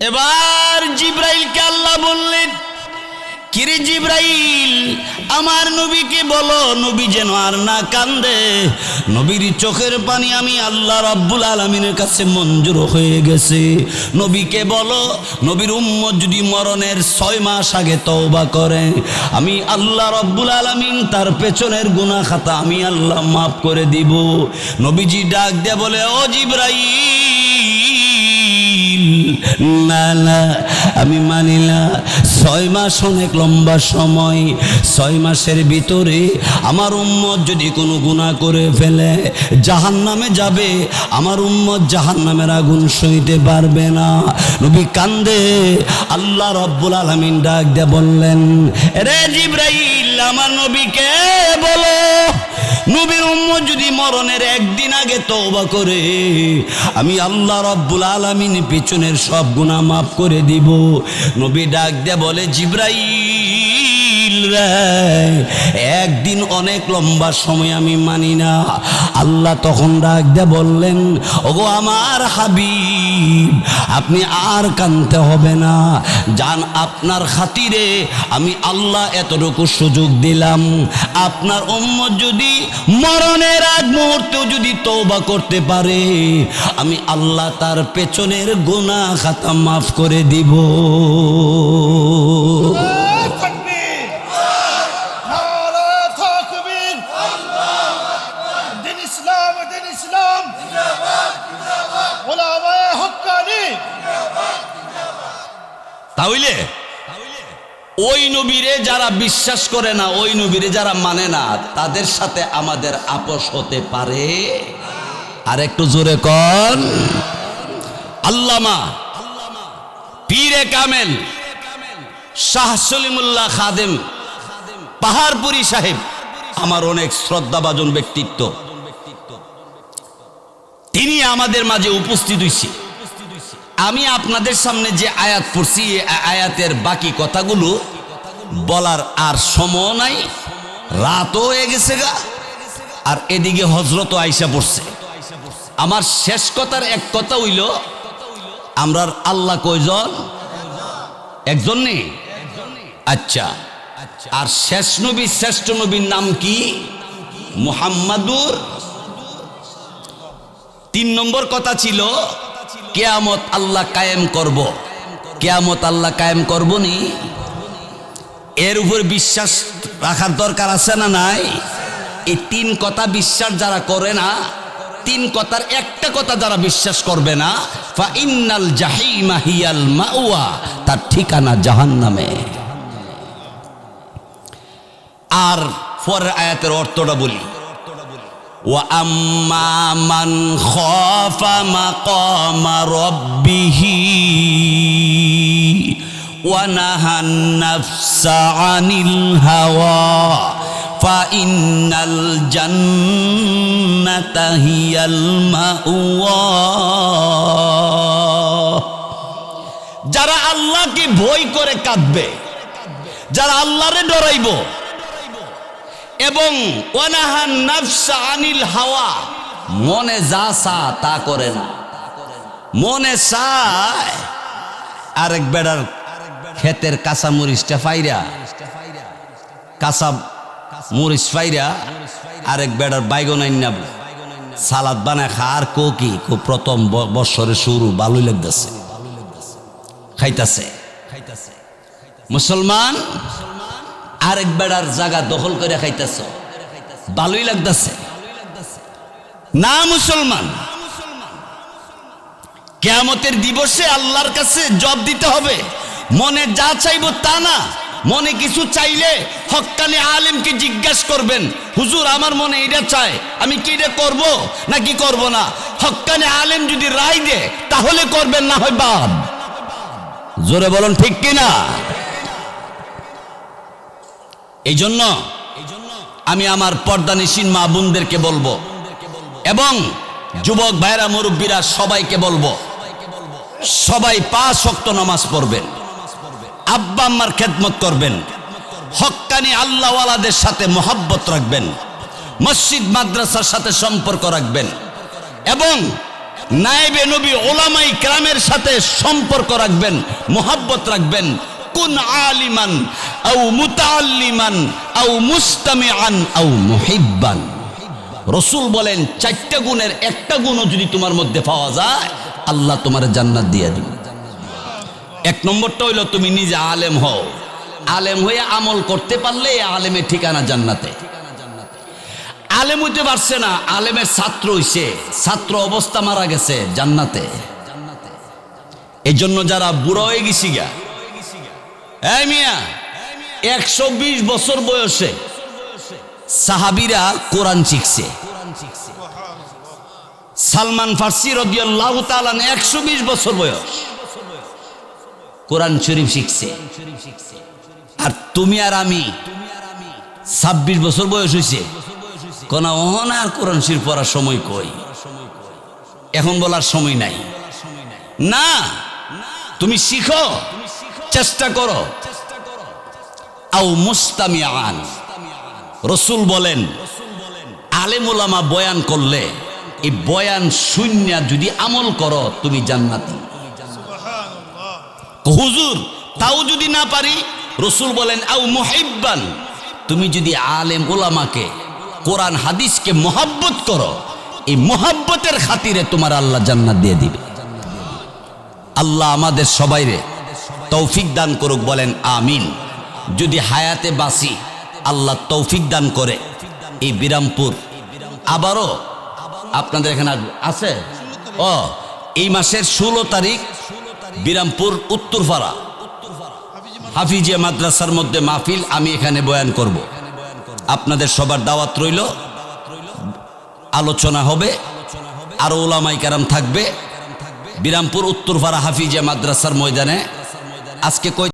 এবার জিব্রাইলকে আল্লাহ বললেন, কিরে জিব্রাইল, আমার নবীকে বলো, নবী যেন আর না কান্দে। নবীর চোখের পানি আমি আল্লাহ রাব্বুল আলমিনের কাছে মঞ্জুর হয়ে গেছে। নবীকে বলো, নবীর উম্মত যদি মরণের ছয় মাস আগে তওবা করে, আমি আল্লাহ রব্বুল আলমিন তার পেছনের গুনাহ খাতা আমি আল্লাহ মাফ করে দিব। নবীজি ডাক দিয়ে বলে, ও জিব্রাইল না না, আমি মানি ছয় মাস অনেক লম্বা সময়, ছয় মাসের ভিতরে আমার উম্মত যদি কোনো গুণা করে ফেলে জাহান নামে যাবে। আমার উম্মত জাহান নামের আগুন সইতে পারবে না। নবী কান্দে, আল্লাহ রব্বুল আলমিন ডাক দিয়ে বললেন রে জিব্রাইল, আমার নবীকে বলো যদি মরণের একদিন আগে তওবা করে, আমি আল্লাহ রব্বুল আলামিন পিছনের সব গুনাহ মাফ করে দিব। নবী ডাক দিয়ে বলে, জিব্রাইল! রে। একদিন অনেক লম্বা সময় আমি মানি না। আল্লাহ তখন ডাক দিয়ে বললেন, ওগো আমার হাবিব, আপনি আর কানতে হবে না। জান আপনার খাতিরে আমি আল্লাহ এতটুকু সুযোগ দিলাম। আপনার উম্মত যদি মরণের আগ মুহূর্তেও যদি তৌবা করতে পারে, আমি আল্লাহ তার পেছনের গুনাহ খাতা মাফ করে দিব। তাহলে ওই নবীরে যারা বিশ্বাস করে না, ওই নবীরে যারা মানে না, তাদের সাথে আমাদের আপোষ হতে পারে। আর একটু জোরে কন। আল্লামা পীরে কামেল, শাহ সলিমুল্লাহ খাদেম, পাহাড়পুরি সাহেব, আমার অনেক শ্রদ্ধাভাজন ব্যক্তিত্ব। তিনি আমাদের মাঝে উপস্থিত হয়েছে আমি আপনাদের সামনে যে আয়াত পড়ছি আয়াতের বাকি কথাগুলো বলার আর সময় নাই, রাতও হয়ে গেছে গা, আর এদিকে হজরত আইসা পড়ছে। আমার শেষ কথার এক কথা হইল, আমরা আল্লাহ কয়জন? একজন নেই আচ্ছা আর শেষ নবী, শ্রেষ্ঠ নবীর নাম কি? মুহাম্মাদুর। তিন নম্বর কথা ছিল কেয়ামত আল্লাহ কায়েম করব। কেয়ামত আল্লাহ কায়েম করব নি এর উপর বিশ্বাস রাখার দরকার আছে না নাই? এই তিন কথা বিশ্বাস যারা করে না, তিন কথার একটা কথা যারা বিশ্বাস করবে না ফা ইন্নাল জাহিমা হিয়াল মাওয়া, তার ঠিকানা জাহান্নামে। আর পরের আয়াতের অর্থটা বলি। وأما من خاف مقام ربه ونهى النفس عن الهوى فإن الجنة هي المأوى যারা আল্লাহকে ভয় করে কাঁদবে যারা আল্লাহরে ডরাইব এবং ওয়ানাহান নাফসা আনিল হাওয়া। মনে যা চা তা করে না। মনে চায় আরেক বেড়ার ক্ষেতের কাঁচা মরিচটা ফাইরা, কাঁচা মরিচ ফাইরা আরেক বেড়ার বাইগন সালাদ বানায় খা, আর কো কি? প্রথম ব- বৎসরের শুরু ভালোই লাগতেছে। খাইতাছে। মুসলমান আরেক বেড়ার জায়গা দখল করে খাইতেছ। ভালোই লাগতেছে। না মুসলমান, কেয়ামতের দিবসে আল্লাহর কাছে জব দিতে হবে। মনে যা চাইব তা না। মনে কিছু চাইলে হক্কানি আলেমকে জিজ্ঞাসা করবেন, হুজুর, আমার মনে এটা চায় আমি কি এটা করব না কি করব না? হক্কানি আলেম যদি রায় দে তাহলে করবেন, না হয় বাদ। জোরে বলুন, ঠিক কিনা? এই জন্য আমি আমার পর্দানিসীন মা বোনদেরকে বলব এবং যুবক ভাইরা মুরব্বীরা সবাইকে বলব, সবাই পাঁচ শক্ত নামাজ পড়বেন, আব্বা আম্মার খেদমত করবেন, হক্কানি আল্লাহওয়ালাদের সাথে মোহাব্বত রাখবেন, মসজিদ মাদ্রাসার সাথে সম্পর্ক রাখবেন এবং নায়েবে নবী ওলামাই ক্রামের সাথে সম্পর্ক রাখবেন, মোহাব্বত রাখবেন। কুন আলিমান আও মুতাআল্লিমান, আও মুস্তামিআন, আও মুহিব্বান। রসুল বলেন, চারটা গুণের একটা গুণও যদি তোমার মধ্যে পাওয়া যায়, আল্লাহ তোমার জান্নাত দিয়ে দিবে। এক নম্বরটা হইল, তুমি নিজে আলেম হও। আলেম হয়ে আমল করতে পারলে আলেমের ঠিকানা জান্নাতে। আলেম হইতে পারছে না, আলেমের ছাত্র হইছে। ছাত্র অবস্থা মারা গেছে জান্নাতে। এই জন্য যারা বুড়ো হয়ে গেছি গা। এই মিয়া একশো বিশ বছর বয়সে সাহাবিরা কোরআন শিখছে। সালমান ফার্সি রদিয়াল্লাহ তালান একশো বিশ বছর বয়স। কোরআন শরীফ শিখছে। আর তুমি আর আমি ছাব্বিশ বছর বয়স হয়েছে কোন অহন আর কোরআন শরীফ পড়ার সময় কই? এখন বলার সময় নাই। না, তুমি শিখো, চেষ্টা করো। মুস্তামিয়ান রসুল বলেন, আলেমুলামা বয়ান করলে, এই বয়ান শূন্য যদি আমল করো, তুমি জান্নাতি। হুজুর, তাও যদি না পারি? রসুল বলেন, আও মুহিব্বান, তুমি যদি আলেম ওলামাকে কোরআন হাদিসকে মোহাব্বত করো, এই মোহাব্বতের খাতিরে তোমার আল্লাহ জান্নাত দিয়ে দিবে। আল্লাহ আমাদের সবাইরে তৌফিক দান করুক, বলেন, আমিন। যদি হায়াতে বাসি আল্লাহ তৌফিক দান করে। এই বিরামপুর। আবারও আপনাদের এখানে আসবে। আছে? ও, এই মাসের ষোলো তারিখ বিরামপুর উত্তরপাড়া। হাফিজিয়া মাদ্রাসার মধ্যে মাহফিল আমি এখানে বয়ান করব। আপনাদের সবার দাওয়াত রইল। আলোচনা হবে। আরও ওলামাই কারাম থাকবে। বিরামপুর উত্তরপাড়া হাফিজিয়া মাদ্রাসার ময়দানে। আজকে কয়